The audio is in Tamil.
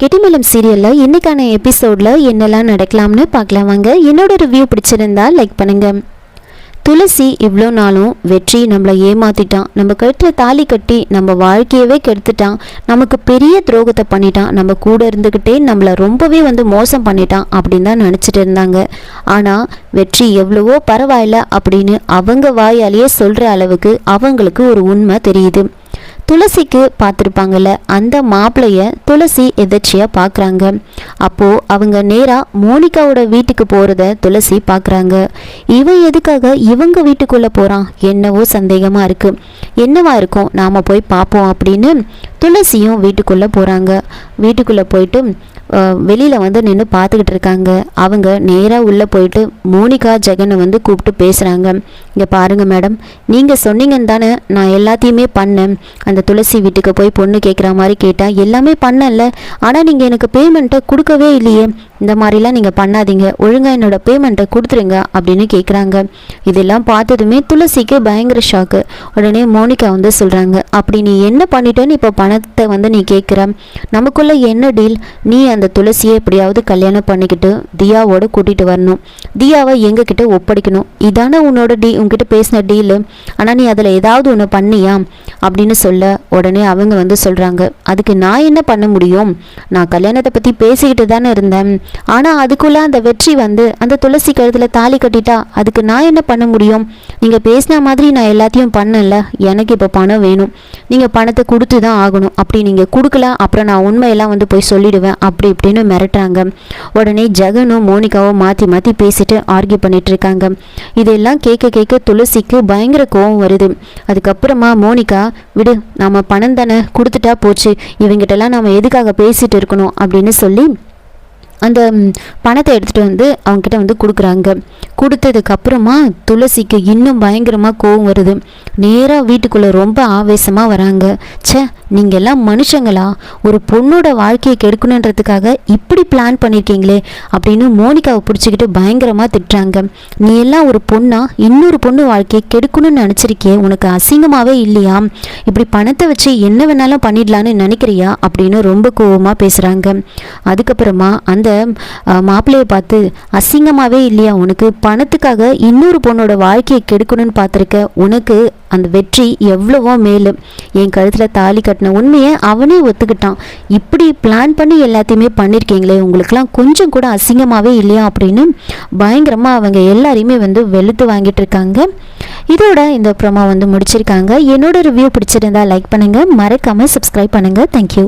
கெட்டிமலம் சீரியலில் இன்றைக்கான எபிசோடில் என்னெல்லாம் நடக்கலாம்னு பார்க்கலாம். வாங்க என்னோட ரிவ்யூ பிடிச்சிருந்தா லைக் பண்ணுங்கள் துளசி இவ்வளோ நாளும் வெற்றி நம்மளை ஏமாற்றிட்டான் நம்ம கழுத்தில் தாலி கட்டி நம்ம வாழ்க்கையவே கெடுத்துட்டான். நமக்கு பெரிய துரோகத்தை பண்ணிட்டான். நம்ம கூட இருந்துக்கிட்டே நம்மளை ரொம்பவே வந்து மோசம் பண்ணிட்டான் அப்படின்னு தான் நினச்சிட்டு இருந்தாங்க. ஆனால் வெற்றி எவ்வளவோ பரவாயில்ல அப்படின்னு அவங்க வாயாலேயே சொல்கிற அளவுக்கு அவங்களுக்கு ஒரு உண்மை தெரியுது. துளசிக்கு பார்த்துருப்பாங்கல்ல அந்த மாப்பிள்ளைய துளசி எதர்ச்சியாக பார்க்குறாங்க. அப்போது அவங்க நேராக மோனிகாவோட வீட்டுக்கு போகிறத துளசி பார்க்குறாங்க. இவன் எதுக்காக இவங்க வீட்டுக்குள்ளே போகிறான் என்னவோ சந்தேகமாக இருக்குது என்னவா இருக்கும்? நாம் போய் பார்ப்போம் அப்படின்னு துளசியும் வீட்டுக்குள்ளே போகிறாங்க வீட்டுக்குள்ளே போயிட்டு வெளியில் வந்து நின்று பார்த்துக்கிட்டு இருக்காங்க. அவங்க நேராக உள்ளே போயிட்டு மோனிகா ஜெகனை வந்து கூப்பிட்டு பேசுகிறாங்க இங்கே பாருங்கள் மேடம் நீங்கள் சொன்னீங்கன்னு தானே நான் எல்லாத்தையுமே பண்ணேன். அந்த துளசி வீட்டுக்கு போய் பொண்ணு கேட்குற மாதிரி கேட்டால் எல்லாமே பண்ணல ஆனால் நீங்கள் எனக்கு பேமெண்ட்டை கொடுக்கவே இல்லையே. இந்த மாதிரிலாம் நீங்கள் பண்ணாதீங்க. ஒழுங்காக என்னோட பேமெண்ட்டை கொடுத்துருங்க அப்படின்னு கேட்குறாங்க இதெல்லாம் பார்த்ததுமே துளசிக்கு பயங்கர ஷாக்கு உடனே மோனிகா வந்து சொல்கிறாங்க அப்படி நீ என்ன பண்ணிட்டேன்னு இப்போ பணத்தை வந்து நீ கேட்குற நமக்குள்ளே என்ன டீல் நீ அந்த துளசியை எப்படியாவது கல்யாணம் பண்ணிக்கிட்டு தியாவோட கூட்டிகிட்டு வரணும். தியாவை எங்ககிட்ட ஒப்படைக்கணும். இதானே உன்னோட டீ உங்ககிட்ட பேசின டீலு ஆனால் நீ அதில் ஏதாவது ஒன்று பண்ணியா? அப்படின்னு சொல்ல உடனே அவங்க வந்து சொல்கிறாங்க அதுக்கு நான் என்ன பண்ண முடியும்? நான் கல்யாணத்தை பற்றி பேசிக்கிட்டு தானே இருந்தேன். ஆனால் அதுக்குள்ளே அந்த வெற்றி வந்து அந்த துளசி கழுத்தில் தாலி கட்டிட்டா அதுக்கு நான் என்ன பண்ண முடியும்? நீங்கள் பேசின மாதிரி நான் எல்லாத்தையும் பண்ணல. எனக்கு இப்போ பணம் வேணும். நீங்கள் பணத்தை கொடுத்து தான் ஆகணும். அப்படி நீங்கள் கொடுக்கல அப்புறம் நான் உண்மையெல்லாம் வந்து போய் சொல்லிடுவேன். அப்படி இப்படின்னு மிரட்டுறாங்க. உடனே ஜெகனும் மோனிகாவும் மாற்றி மாற்றி பேசிட்டு ஆர்கியூ பண்ணிட்டு இருக்காங்க. இதெல்லாம் கேட்க கேட்க துளசிக்கு பயங்கர கோவம் வருது. அதுக்கப்புறமா மோனிகா விடு நம்ம பணம் தானே கொடுத்துட்டா போச்சு. இவங்கிட்டலாம் நம்ம எதுக்காக பேசிட்டு இருக்கணும்? அப்படின்னு சொல்லி அந்த பணத்தை எடுத்துகிட்டு வந்து அவங்கக்கிட்ட வந்து கொடுக்குறாங்க. கொடுத்ததுக்கப்புறமா துளசிக்கு இன்னும் பயங்கரமாக கோவம் வருது. நேராக வீட்டுக்குள்ளே ரொம்ப ஆவேசமாக வராங்க. ச்சே நீங்கள் எல்லாம் மனுஷங்களா? ஒரு பொண்ணோட வாழ்க்கையை கெடுக்கணுன்றதுக்காக இப்படி பிளான் பண்ணியிருக்கீங்களே அப்படின்னு மோனிகாவை பிடிச்சிக்கிட்டு பயங்கரமாக திட்டுறாங்க. நீ எல்லாம் ஒரு பொண்ணா? இன்னொரு பொண்ணு வாழ்க்கையை கெடுக்கணும்னு நினச்சிருக்கியே? உனக்கு அசிங்கமாகவே இல்லையா? இப்படி பணத்தை வச்சு என்ன வேணாலும் பண்ணிடலான்னு நினைக்கிறியா? அப்படின்னு ரொம்ப கோவமாக பேசுகிறாங்க அதுக்கப்புறமா அந்த அந்த மாப்பிள்ளையை பார்த்து அசிங்கமாகவே இல்லையா? உனக்கு பணத்துக்காக இன்னொரு பொண்ணோட வாழ்க்கையை கெடுக்கணும்னு பார்த்துருக்க. உனக்கு அந்த வெற்றி எவ்வளவோ மேலும். என் கழுத்தில் தாலி கட்டின உண்மையை அவனே ஒத்துக்கிட்டான். இப்படி பிளான் பண்ணி எல்லாத்தையுமே பண்ணியிருக்கீங்களே உங்களுக்குலாம் கொஞ்சம் கூட அசிங்கமாகவே இல்லையா? அப்படின்னு பயங்கரமாக அவங்க எல்லாரையுமே வந்து வெளுத்து வாங்கிட்டு இருக்காங்க. இதோட இந்த ப்ரோமோ வந்து முடிச்சிருக்காங்க. என்னோட ரிவ்யூ பிடிச்சிருந்தா லைக் பண்ணுங்கள் மறக்காமல் சப்ஸ்கிரைப் பண்ணுங்கள் தேங்க்யூ